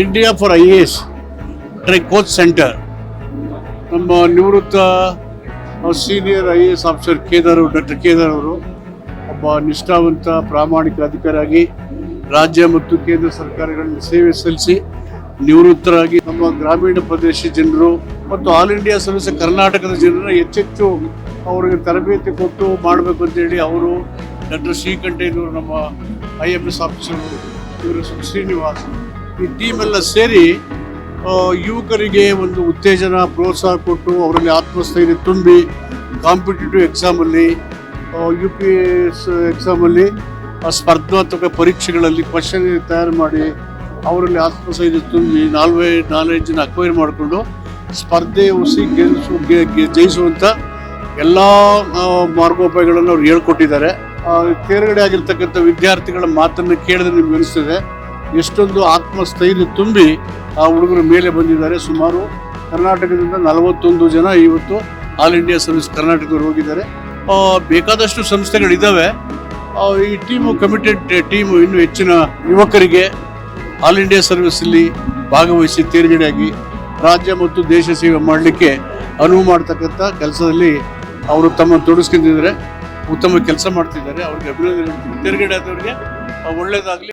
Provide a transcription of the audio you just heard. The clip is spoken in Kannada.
India for I A S tri coach centre ನಮ್ಮ ನಿವೃತ್ತ senior I A S officer Kedar doctor Kedar ಅವರು ಒಬ್ಬ ನಿಷ್ಠಾವಂತ ಪ್ರಾಮಾಣಿಕ ಅಧಿಕಾರಿಯಾಗಿ ರಾಜ್ಯ ಮತ್ತು ಕೇಂದ್ರ ಸರ್ಕಾರಗಳಲ್ಲಿ ಸೇವೆ ಸಲ್ಲಿಸಿ ನಿವೃತ್ತರಾಗಿ ನಮ್ಮ ಗ್ರಾಮೀಣ ಪ್ರದೇಶ ಜನರು ಮತ್ತು ಆಲ್ ಇಂಡಿಯಾ ಸರ್ವಿಸ್ ಕರ್ನಾಟಕದ ಜನರನ್ನು ಹೆಚ್ಚೆಚ್ಚು ಅವರಿಗೆ ತರಬೇತಿ ಕೊಟ್ಟು ಮಾಡಬೇಕು ಅಂತೇಳಿ ಅವರು ಡಾಕ್ಟರ್ ಶ್ರೀಕಂಠೇನವರು ನಮ್ಮ ಐ ಎಫ್ ಎಸ್ ಆಫೀಸರು ಇವರು ಶ್ರೀನಿವಾಸ್. ಈ ಟೀಮ್ ಎಲ್ಲ ಸೇರಿ ಯುವಕರಿಗೆ ಒಂದು ಉತ್ತೇಜನ, ಪ್ರೋತ್ಸಾಹ ಕೊಟ್ಟು ಅವರಲ್ಲಿ ಆತ್ಮಸ್ಥೈರ್ಯ ತುಂಬಿ ಕಾಂಪಿಟೇಟಿವ್ ಎಕ್ಸಾಮಲ್ಲಿ ಯು ಪಿ ಎಸ್ ಎಕ್ಸಾಮಲ್ಲಿ ಸ್ಪರ್ಧಾತ್ಮಕ ಪರೀಕ್ಷೆಗಳಲ್ಲಿ ಕ್ವಶನ್ ತಯಾರು ಮಾಡಿ ಅವರಲ್ಲಿ ಆತ್ಮಸ್ಥೈರ್ಯ ತುಂಬಿ ನಾಲ್ವೇ ನಾಲೆಡ್ಜನ್ನ ಅಕ್ವೈರ್ ಮಾಡಿಕೊಂಡು ಸ್ಪರ್ಧೆ ಉಸಿ ಗೆಲ್ಲಿಸು ಜಯಿಸುವಂಥ ಎಲ್ಲ ಮಾರ್ಗೋಪಾಯಗಳನ್ನು ಅವ್ರು ಹೇಳ್ಕೊಟ್ಟಿದ್ದಾರೆ. ತೇರ್ಗಡೆ ಆಗಿರ್ತಕ್ಕಂಥ ವಿದ್ಯಾರ್ಥಿಗಳ ಮಾತನ್ನು ಕೇಳಿದ್ರೆ ನಿಮ್ಗೆ ಅನಿಸ್ತದೆ. ಎಷ್ಟೊಂದು ಆತ್ಮಸ್ಥೈರ್ಯ ತುಂಬಿ ಆ ಹುಡುಗರು ಮೇಲೆ ಬಂದಿದ್ದಾರೆ. ಸುಮಾರು ಕರ್ನಾಟಕದಿಂದ ನಲವತ್ತೊಂದು ಜನ ಇವತ್ತು ಆಲ್ ಇಂಡಿಯಾ ಸರ್ವಿಸ್ ಕರ್ನಾಟಕದವ್ರು ಹೋಗಿದ್ದಾರೆ. ಬೇಕಾದಷ್ಟು ಸಂಸ್ಥೆಗಳಿದ್ದಾವೆ ಈ ಟೀಮು ಕಮಿಟೆಡ್ ಟೀಮು ಇನ್ನು ಹೆಚ್ಚಿನ ಯುವಕರಿಗೆ ಆಲ್ ಇಂಡಿಯಾ ಸರ್ವಿಸಲ್ಲಿ ಭಾಗವಹಿಸಿ ತೇರ್ಗಡೆಯಾಗಿ ರಾಜ್ಯ ಮತ್ತು ದೇಶ ಸೇವೆ ಮಾಡಲಿಕ್ಕೆ ಅನುವು ಮಾಡ್ತಕ್ಕಂಥ ಕೆಲಸದಲ್ಲಿ ಅವರು ತಮ್ಮ ತೊಡಸ್ಕೊಂಡಿದ್ದಾರೆ ಉತ್ತಮ ಕೆಲಸ ಮಾಡ್ತಿದ್ದಾರೆ. ಅವ್ರಿಗೆ ಅಭಿನಂದನೆ. ತೇರ್ಗಡೆ ಆದವರಿಗೆ ಒಳ್ಳೇದಾಗಲಿ.